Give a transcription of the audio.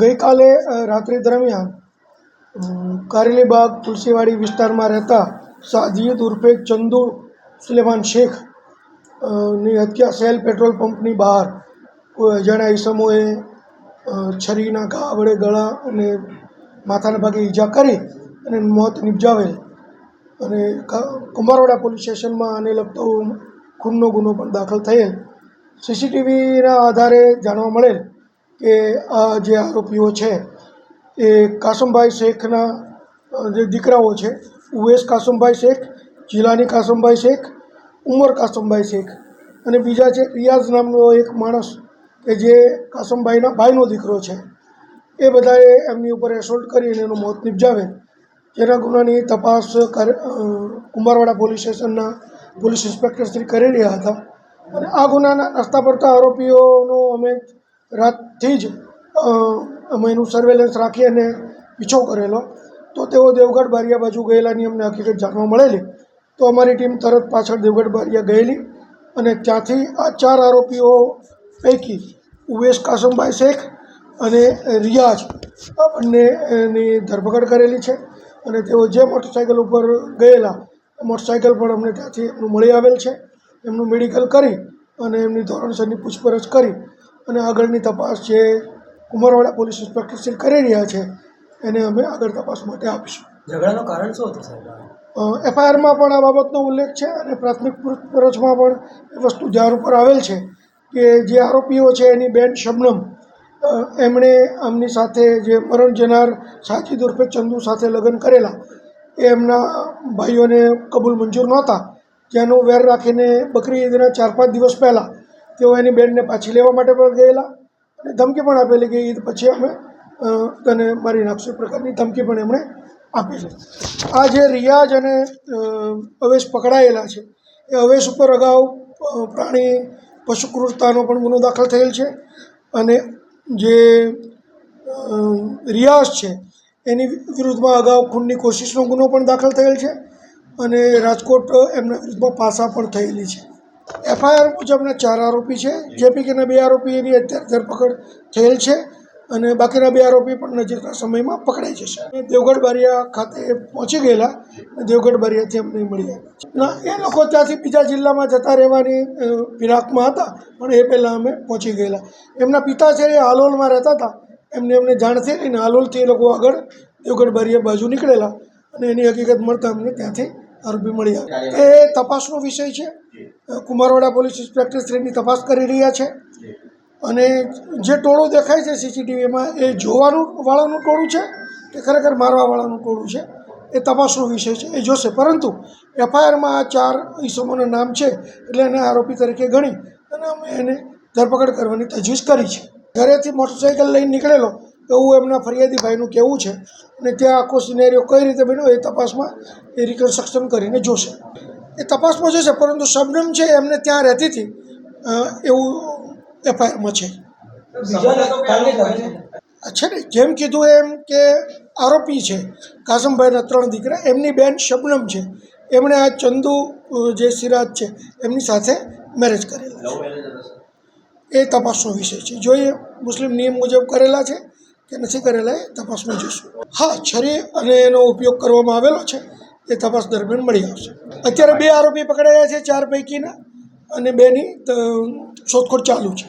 ગઈકાલે રાત્રિ દરમિયાન કારેલીબાગ, તુલસીવાડી વિસ્તારમાં રહેતા સાજીદ ઉર્ફે ચંદુ સુલેમાન શેખની હત્યા સેલ પેટ્રોલ પંપની બહાર. કોઈ અજાણ્યા ઈસમોએ છરીના ઘા વડે ગળા અને માથાના ભાગે ઈજા કરી અને મોત નિપજાવેલ. અને કુંભારવાડા પોલીસ સ્ટેશનમાં આને લગતો ખૂનનો ગુનો પણ દાખલ થયેલ. સીસીટીવીના આધારે જાણવા મળેલ કે આ જે આરોપીઓ છે, એ કાસમભાઈ શેખના જે દીકરાઓ છે, ઉવેશ કાસમભાઈ શેખ જિલ્લાની કાસમભાઈ શેખ, ઉમર કાસમભાઈ શેખ અને બીજા છે, રિયાઝ નામનો એક માણસ કે જે કાસમભાઈના ભાઈનો દીકરો છે. એ બધાએ એમની ઉપર એસોલ્ટ કરીને એનું મોત નિપજાવે. જેના ગુનાની તપાસ કુંભારવાડા પોલીસ સ્ટેશનના પોલીસ ઇન્સ્પેક્ટર શ્રી કરી રહ્યા હતા. અને આ ગુનાના રસ્તા પડતા આરોપીઓનો અમે રાતથી જ અમે એનું સર્વેલન્સ રાખી અને પીછો કરેલો. તો તેઓ દેવગઢ બારિયા બાજુ ગયેલાની અમને હકીકત જાણવા મળેલી. તો અમારી ટીમ તરત પાછળ દેવગઢ બારિયા ગયેલી અને ત્યાંથી આ ચાર આરોપીઓ પૈકી ઉવેશ કાસમભાઈ શેખ અને રિયાઝ આ બંનેની ધરપકડ કરેલી છે અને તેઓ જે મોટરસાઇકલ ઉપર ગયેલા મોટરસાઇકલ પણ અમને ત્યાંથી એમનું મળી આવેલ છે. એમનું મેડિકલ કરી અને એમની ધોરણસરની પૂછપરછ કરી અને આગળની તપાસ જે કુમારવાડા પોલીસ ઇન્સ્પેક્ટર શ્રી કરી રહ્યા છે એને અમે આગળ તપાસ માટે આપીશું. ઝઘડાનું કારણ શું હતું સાહેબ? એફઆઈઆરમાં પણ આ બાબતનો ઉલ્લેખ છે અને પ્રાથમિક પૂછપરછમાં પણ એ વસ્તુ ધ્યાન ઉપર આવેલ છે કે જે આરોપીઓ છે એની બેન શબનમ એમણે આમની સાથે જે મરણ જનાર સાચી ઉર્ફે ચંદુ સાથે લગ્ન કરેલા એ એમના ભાઈઓને કબૂલ મંજૂર નહોતા. જેનો વેર રાખીને બકરી ઈદના ચાર પાંચ દિવસ પહેલાં તેઓ એની બેનને પાછી લેવા માટે પણ ગયેલા અને ધમકી પણ આપેલી કે ઈદ પછી અમે તને મારી નાખશું પ્રકારની ધમકી પણ એમણે આપેલી આ જે રિયાઝ અને અવેશ પકડાયેલા છે, એ અવેશ ઉપર અગાઉ પ્રાણી પશુ ક્રૂરતાનો પણ ગુનો દાખલ થયેલ છે અને જે રિયાઝ છે, એની વિરુદ્ધમાં અગાઉ ખૂનની કોશિશનો ગુનો પણ દાખલ થયેલ છે અને રાજકોટ એમના વિરુદ્ધમાં પાસા પણ થયેલી છે. એફઆઈઆર મુજબના ચાર આરોપી છે. જેપીકેના પૈકીના બે આરોપીની અત્યારે ધરપકડ થયેલ છે અને બાકીના બે આરોપી પણ નજીકના સમયમાં પકડાઈ જશે. દેવગઢ બારિયા ખાતે પહોંચી ગયેલા દેવગઢ બારિયાથી અમને મળી ના, એ લોકો ત્યાંથી બીજા જિલ્લામાં જતા રહેવાની ફિરાકમાં હતા, પણ એ પહેલાં અમે પહોંચી ગયેલા. એમના પિતા છે એ હાલોલમાં રહેતા હતા. એમને એમને જાણ થઈ અને હાલોલથી એ લોકો આગળ દેવગઢ બારિયા બાજુ નીકળેલા અને એની હકીકત મળતા અમને ત્યાંથી આરોપી મળ્યા એ તપાસનો વિષય છે. કુમારવાડા પોલીસ ઇન્સ્પેક્ટર શ્રીની તપાસ કરી રહ્યા છે. અને જે ટોળો દેખાય છે સીસીટીવીમાં એ જોવાનું વાળાનું ટોળું છે કે ખરેખર મારવાવાળાનું ટોળું છે? એ તપાસનો વિષય છે. એ જોશે. પરંતુ એફઆઈઆરમાં આ ચાર ઈસમોના નામ છે એટલે એને આરોપી તરીકે ગણી અને અમે એને ધરપકડ કરવાની તજવીજ કરી છે. ઘરેથી મોટરસાઇકલ લઈને નીકળેલો એવું એમના ફરિયાદી ભાઈનું કહેવું છે અને ત્યાં આખો સિનેરિયો કઈ રીતે બન્યો એ તપાસમાં એ રિકન્સ્ટ્રક્શન કરીને જોશે. એ તપાસમાં જોશે, પરંતુ શબનમ છે એમને ત્યાં રહેતી હતી એવું એફઆઈઆરમાં છે. છે ને, જેમ કીધું એમ કે આરોપી છે, કાસમભાઈના ત્રણ દીકરા, એમની બેન શબનમ છે. એમણે આ ચંદુ જે સિરાજ છે, એમની સાથે મેરેજ કરેલા છે. એ તપાસનો વિષય છે. જોઈએ, મુસ્લિમ નિયમ મુજબ કરેલા છે. કે નથી કરેલા એ તપાસમાં જોઈશું. હા, છરી અને એનો ઉપયોગ કરવામાં આવેલો છે, એ તપાસ દરમિયાન મળી આવશે. અત્યારે બે આરોપી પકડાયા છે, ચાર પૈકીના અને બેની શોધખોળ ચાલુ છે.